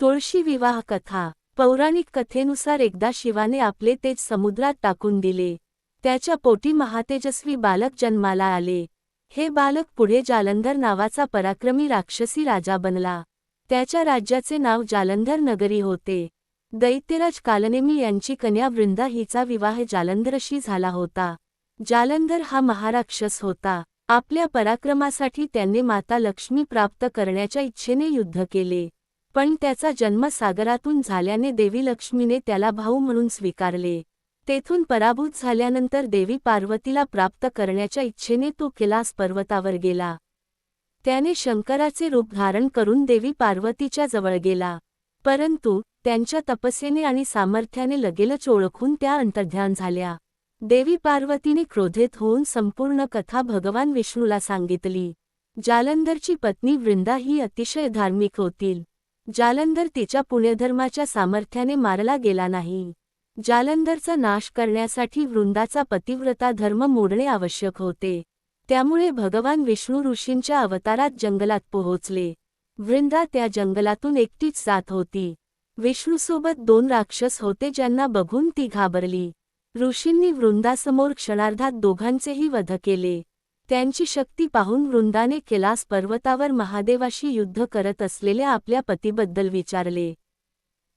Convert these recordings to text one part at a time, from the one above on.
तुळशी विवाह कथा. पौराणिक कथेनुसार एकदा शिवाने आपले तेज समुद्रात टाकून दिले. त्याच्या पोटी महातेजस्वी बालक जन्माला आले. हे बालक पुढे जालंधर नावाचा पराक्रमी राक्षसी राजा बनला. त्याच्या राज्याचे नाव जालंधर नगरी होते. दैत्यराज कालनेमी यांची कन्या वृंदा हिचा विवाह जालंधरशी झाला होता. जालंधर हा महाराक्षस होता. आपल्या पराक्रमासाठी त्यांनी माता लक्ष्मी प्राप्त करण्याच्या इच्छेने युद्ध केले. पण त्याचा जन्म सागरातून झाल्याने देवी लक्ष्मीने त्याला भाऊ म्हणून स्वीकारले. तेथून पराभूत झाल्यानंतर देवी पार्वतीला प्राप्त करण्याच्या इच्छेने तो कैलास पर्वतावर गेला. त्याने शंकराचे रूप धारण करून देवी पार्वतीच्या जवळ गेला. परंतु त्यांच्या तपस्येने आणि सामर्थ्याने लगेलच ओळखून त्या अंतर्ध्यान झाल्या. देवी पार्वतीने क्रोधित होऊन संपूर्ण कथा भगवान विष्णूला सांगितली. जालंधरची पत्नी वृंदा ही अतिशय धार्मिक होतील. जालंधर तिच्या पुण्यधर्माच्या सामर्थ्याने मारला गेला नाही. जालंधरचा नाश करण्यासाठी वृंदाचा पतिव्रता धर्म मोडणे आवश्यक होते. त्यामुळे भगवान विष्णू ऋषींच्या अवतारात जंगलात पोहोचले. वृंदा त्या जंगलातून एकटीच जात होती. विष्णूसोबत दोन राक्षस होते ज्यांना बघून ती घाबरली. ऋषींनी वृंदासमोर क्षणार्धात दोघांचेही वध केले. त्यांची शक्ती पाहून वृंदाने कैलास पर्वतावर महादेवाशी युद्ध करत असलेल्या आपल्या पतीबद्दल विचारले.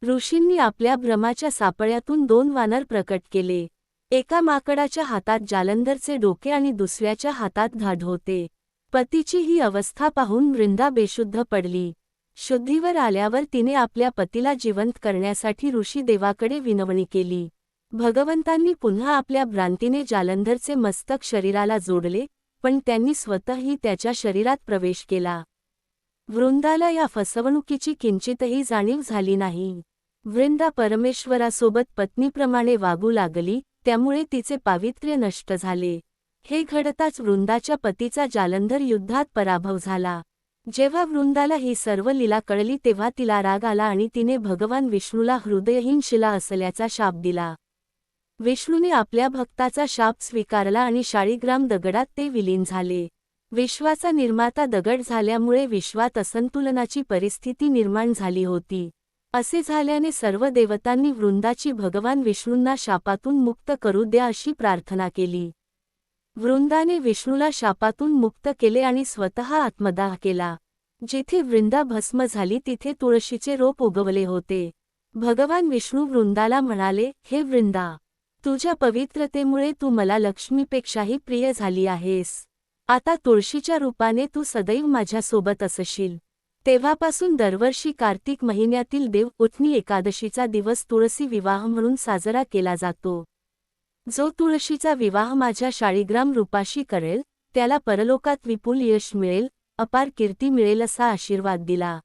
ऋषींनी आपल्या भ्रमाच्या सापळ्यातून दोन वानर प्रकट केले. एका माकडाच्या हातात जालंधरचे डोके आणि दुसऱ्याच्या हातात घाड होते. पतीची ही अवस्था पाहून वृंदा बेशुद्ध पडली. शुद्धीवर आल्यावर तिने आपल्या पतीला जिवंत करण्यासाठी ऋषी देवाकडे विनवणी केली. भगवंतांनी पुन्हा आपल्या भ्रांतीने जालंधरचे मस्तक शरीराला जोडले पण त्यांनी स्वतःही त्याच्या शरीरात प्रवेश केला. वृंदाला या फसवणुकीची किंचितही जाणीव झाली नाही. वृंदा परमेश्वरासोबत पत्नीप्रमाणे वागू लागली त्यामुळे तिचे पावित्र्य नष्ट झाले. हे घडताच वृंदाच्या पतीचा जालंधर युद्धात पराभव झाला. जेव्हा वृंदाला ही सर्व लीला कळली तेव्हा तिला राग आला आणि तिने भगवान विष्णूला हृदयहीन शिला असल्याचा शाप दिला. विष्णूने आपल्या भक्ताचा शाप स्वीकारला आणि शाळीग्राम दगडात ते विलीन झाले. विश्वाचा निर्माता दगड झाल्यामुळे विश्वात असंतुलनाची परिस्थिती निर्माण झाली होती. असे झाल्याने सर्व देवतांनी वृंदाची भगवान विष्णूंना शापातून मुक्त करू द्या अशी प्रार्थना केली. वृंदाने विष्णूला शापातून मुक्त केले आणि स्वतः आत्मदाह केला. जिथे वृंदा भस्म झाली तिथे तुळशीचे रोप उगवले होते. भगवान विष्णू वृंदाला म्हणाले हे वृंदा तुझ्या पवित्रतेमुळे तू मला लक्ष्मीपेक्षाही प्रिय झाली आहेस. आता तुळशीच्या रूपाने तू सदैव माझ्यासोबत असशील. तेव्हापासून दरवर्षी कार्तिक महिन्यातील देव उठणी एकादशीचा दिवस तुळसी विवाह म्हणून साजरा केला जातो. जो तुळशीचा विवाह माझ्या शाळीग्राम रूपाशी करेल त्याला परलोकात विपुल यश मिळेल अपार कीर्ती मिळेल असा आशीर्वाद दिला.